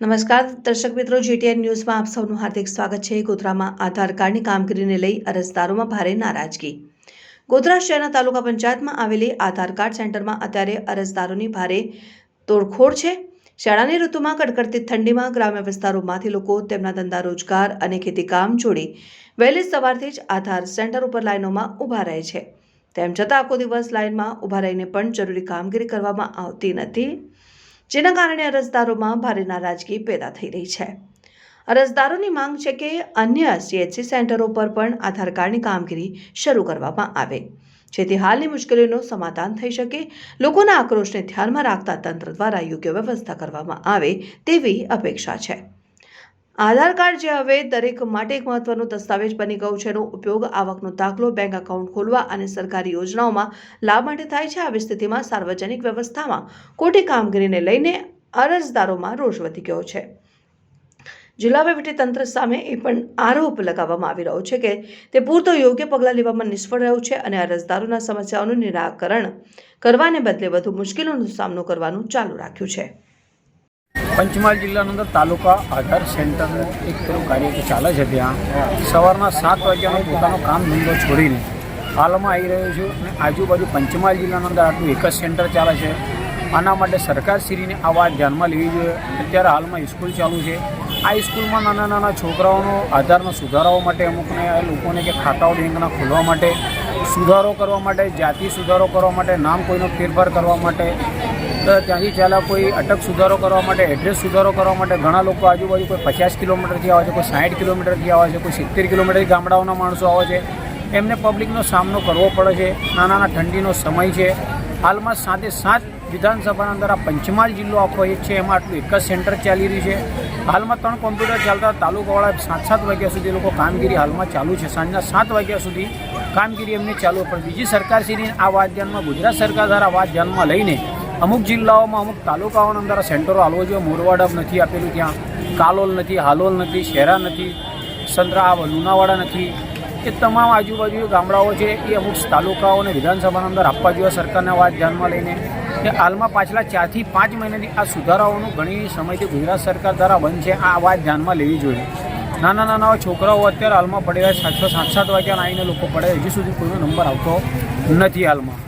નમસ્કાર, દર્શક મિત્રો, જીટીએન ન્યૂઝમાં આપ સૌનું હાર્દિક સ્વાગત છે. ગોધરામાં આધાર કાર્ડની કામગીરીને લઈ અરજદારોમાં ભારે નારાજગી. ગોધરા શહેરના તાલુકા પંચાયતમાં આવેલી આધાર કાર્ડ સેન્ટરમાં અત્યારે અરજદારોની ભારે તોડખોડ છે. શાળાની ઋતુમાં કડકડતી ઠંડીમાં ગ્રામ્ય વિસ્તારોમાંથી લોકો તેમના ધંધા, રોજગાર અને ખેતીકામ છોડી વહેલી સવારથી જ આધાર સેન્ટર ઉપર લાઇનોમાં ઊભા રહે છે. તેમ છતાં આખો દિવસ લાઇનમાં ઊભા રહીને પણ જરૂરી કામગીરી કરવામાં આવતી નથી. જેના કારણે અરજદારોમાં ભારે નારાજગી પેદા થઈ રહી છે. અરજદારોની માંગ છે કે અન્ય સીએચસી સેન્ટરો પર પણ આધાર કાર્ડની કામગીરી શરૂ કરવામાં આવે. જેથી હાલની મુશ્કેલીનું સમાધાન થઈ શકે. લોકોના આક્રોશને ધ્યાનમાં રાખતા તંત્ર દ્વારા યોગ્ય વ્યવસ્થા કરવામાં આવે તેવી અપેક્ષા છે. આધાર કાર્ડ જે હવે દરેક માટે એક મહત્વનું દસ્તાવેજ બની ગયું છે. એનો ઉપયોગ આવકનો દાખલો, બેંક એકાઉન્ટ ખોલવા અને સરકારી યોજનાઓમાં લાભ માટે થાય છે. આવી સ્થિતિમાં સાર્વજનિક વ્યવસ્થામાં ખોટી કામગીરીને લઈને અરજદારોમાં રોષ વધી ગયો છે. જિલ્લા તંત્ર સામે એ પણ આરોપ લગાવવામાં આવી રહ્યો છે કે તે પૂરતો યોગ્ય પગલાં લેવામાં નિષ્ફળ રહ્યું છે અને અરજદારોના સમસ્યાઓનું નિરાકરણ કરવાને બદલે વધુ મુશ્કેલીઓનો સામનો કરવાનું ચાલુ રાખ્યું છે. પંચમહાલ જિલ્લાની અંદર તાલુકા આધાર સેન્ટરનું એક પેલું કાર્ય ચાલે છે ત્યાં. સવારના સાત વાગ્યાનો પોતાનો કામ ધંધો છોડીને હાલમાં આવી રહ્યો છું અને આજુબાજુ પંચમહાલ જિલ્લાની અંદર આટલું એક જ સેન્ટર ચાલે છે. આના માટે સરકારશ્રીને આ વાત ધ્યાનમાં લેવી જોઈએ. અત્યારે હાલમાં સ્કૂલ ચાલુ છે. આ સ્કૂલમાં નાના નાના છોકરાઓનો આધારનો સુધારાઓ માટે અમુકને લોકોને કે ખાતાઓ બેંકના ખોલવા માટે સુધારો કરવા માટે, જાતિ સુધારો કરવા માટે, નામ કોઈનો ફેરફાર કરવા માટે તો ત્યાંથી ચાલ્યા કોઈ અટક સુધારો કરવા માટે એડ્રેસ સુધારો કરવા માટે ઘણા લોકો આજુબાજુ કોઈ પચાસ કિલોમીટરથી આવે છે, કોઈ સાઠ કિલોમીટરથી આવે છે, કોઈ સિત્તેર કિલોમીટરથી ગામડાઓના માણસો આવે છે. એમને પબ્લિકનો સામનો કરવો પડે છે. નાના નાના ઠંડીનો સમય છે. હાલમાં સાતે સાત વિધાનસભાના અંદર આ પંચમહાલ જિલ્લો આખો એક છે, એમાં આટલું એક જ સેન્ટર ચાલી રહ્યું છે. હાલમાં ત્રણ કોમ્પ્યુટર ચાલતા તાલુકાવાળા સાત સાત વાગ્યા સુધી લોકો કામગીરી હાલમાં ચાલુ છે. સાંજના સાત વાગ્યા સુધી કામગીરી એમની ચાલુ પણ બીજી સરકારશ્રીની આ વાત ધ્યાનમાં ગુજરાત સરકાર દ્વારા વાત ધ્યાનમાં લઈને અમુક જિલ્લાઓમાં અમુક તાલુકાઓના અંદર સેન્ટરો હાલવો જોઈએ. મોરવાડા નથી આપેલું ત્યાં. કાલોલ નથી, હાલોલ નથી શહેરા નથી, સંતરા લુણાવાડા નથી. એ તમામ આજુબાજુ ગામડાઓ છે એ અમુક તાલુકાઓને વિધાનસભાના અંદર આપવા જોઈએ સરકારને વાત ધ્યાનમાં લઈને કે હાલમાં પાછલા ચારથી પાંચ મહિનાથી આ સુધારાઓનું ઘણી સમયથી ગુજરાત સરકાર દ્વારા બંધ છે. આ વાત ધ્યાનમાં લેવી જોઈએ. નાના નાના છોકરાઓ અત્યારે હાલમાં પડેલા સાતસો સાત સાત વાગ્યાના આવીને લોકો પડે. હજી સુધી કોઈનો નંબર આવતો નથી હાલમાં.